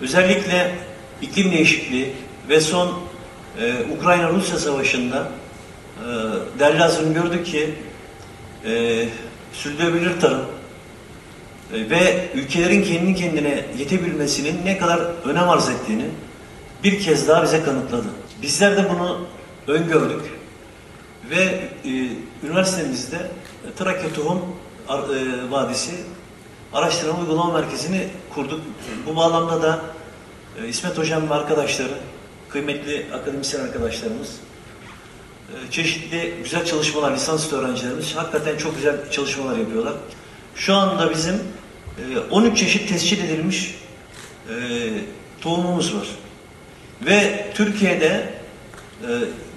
Özellikle iklim değişikliği ve son e, Ukrayna-Rusya savaşında e, derli hazırını gördük ki e, sürdürülebilir tarım e, ve ülkelerin kendi kendine yetebilmesinin ne kadar önem arz ettiğini bir kez daha bize kanıtladı. Bizler de bunu öngördük ve e, üniversitemizde Trakya Tohum e, Vadisi Araştırma Uygulama Merkezi'ni kurduk. Bu bağlamda da e, İsmet Hocam ve arkadaşları, kıymetli akademisyen arkadaşlarımız, e, çeşitli güzel çalışmalar, lisansüstü öğrencilerimiz hakikaten çok güzel çalışmalar yapıyorlar. Şu anda bizim e, 13 çeşit tescil edilmiş e, tohumumuz var. Ve Türkiye'de e,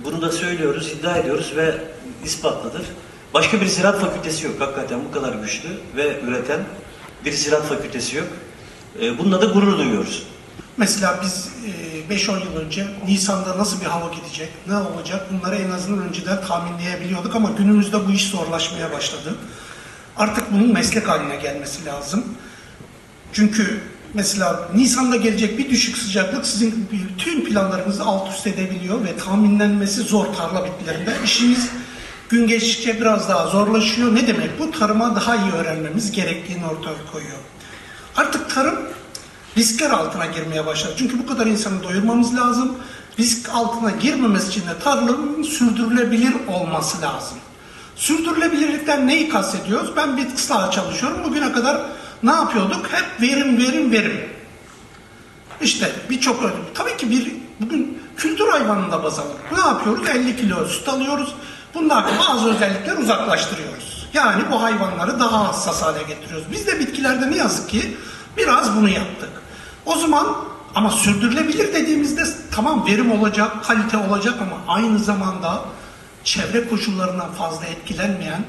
bunu da söylüyoruz, iddia ediyoruz ve ispatlıdır. Başka bir ziraat fakültesi yok hakikaten bu kadar güçlü ve üreten bir ziraat fakültesi yok. E, bununla da gurur duyuyoruz. Mesela biz e, 5-10 yıl önce Nisan'da nasıl bir hava gidecek, ne olacak bunları en azından önceden tahminleyebiliyorduk ama günümüzde bu iş zorlaşmaya başladı. Artık bunun meslek haline gelmesi lazım. Çünkü mesela Nisan'da gelecek bir düşük sıcaklık sizin bütün planlarınızı alt üst edebiliyor ve tahminlenmesi zor tarla bitkilerinde. İşimiz gün geçtikçe biraz daha zorlaşıyor. Ne demek bu? Tarıma daha iyi öğrenmemiz gerektiğini ortaya koyuyor. Artık tarım riskler altına girmeye başladı. Çünkü bu kadar insanı doyurmamız lazım. Risk altına girmemesi için de tarımın sürdürülebilir olması lazım. Sürdürülebilirlikten neyi kastediyoruz? Ben bitki saha çalışıyorum. Bugüne kadar ne yapıyorduk? Hep verim, verim, verim. İşte birçok öyle. Tabii ki bir bugün kültür hayvanında baz alır. Ne yapıyoruz? 50 kilo süt alıyoruz. Bunlardan bazı özellikler uzaklaştırıyoruz. Yani bu hayvanları daha hassas hale getiriyoruz. Biz de bitkilerde ne yazık ki biraz bunu yaptık. O zaman ama sürdürülebilir dediğimizde tamam verim olacak, kalite olacak ama aynı zamanda çevre koşullarından fazla etkilenmeyen,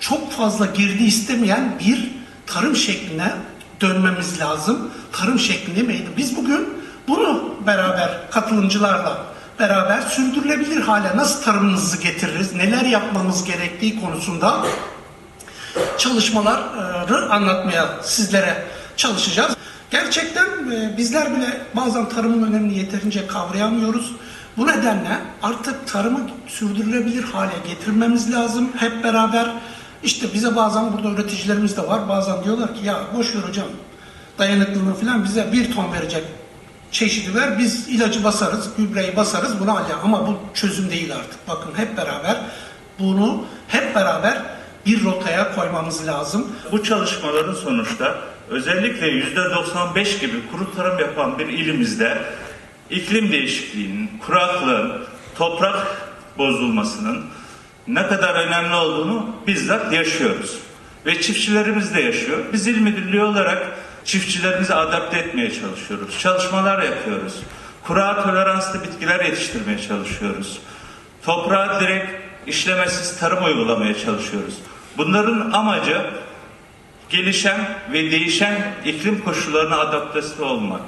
çok fazla girdi istemeyen bir tarım şekline dönmemiz lazım. Tarım şeklini meydan. Biz bugün bunu beraber katılımcılarla beraber sürdürülebilir hale nasıl tarımımızı getiririz, neler yapmamız gerektiği konusunda çalışmaları anlatmaya sizlere çalışacağız. Gerçekten e, bizler bile bazen tarımın önemini yeterince kavrayamıyoruz. Bu nedenle artık tarımı sürdürülebilir hale getirmemiz lazım hep beraber. İşte bize bazen burada üreticilerimiz de var. Bazen diyorlar ki ya boş ver hocam dayanıklılığı falan bize bir ton verecek çeşidi ver. Biz ilacı basarız, gübreyi basarız bunu alacağız. Ama bu çözüm değil artık. Bakın hep beraber bunu hep beraber bir rotaya koymamız lazım. Bu çalışmaların sonuçta özellikle %95 gibi kuru tarım yapan bir ilimizde iklim değişikliğinin, kuraklığın, toprak bozulmasının ne kadar önemli olduğunu bizzat yaşıyoruz. Ve çiftçilerimiz de yaşıyor. Biz il müdürlüğü olarak çiftçilerimizi adapte etmeye çalışıyoruz. Çalışmalar yapıyoruz. Kurağa toleranslı bitkiler yetiştirmeye çalışıyoruz. Toprağa direkt işlemesiz tarım uygulamaya çalışıyoruz. Bunların amacı gelişen ve değişen iklim koşullarına adapte olmak.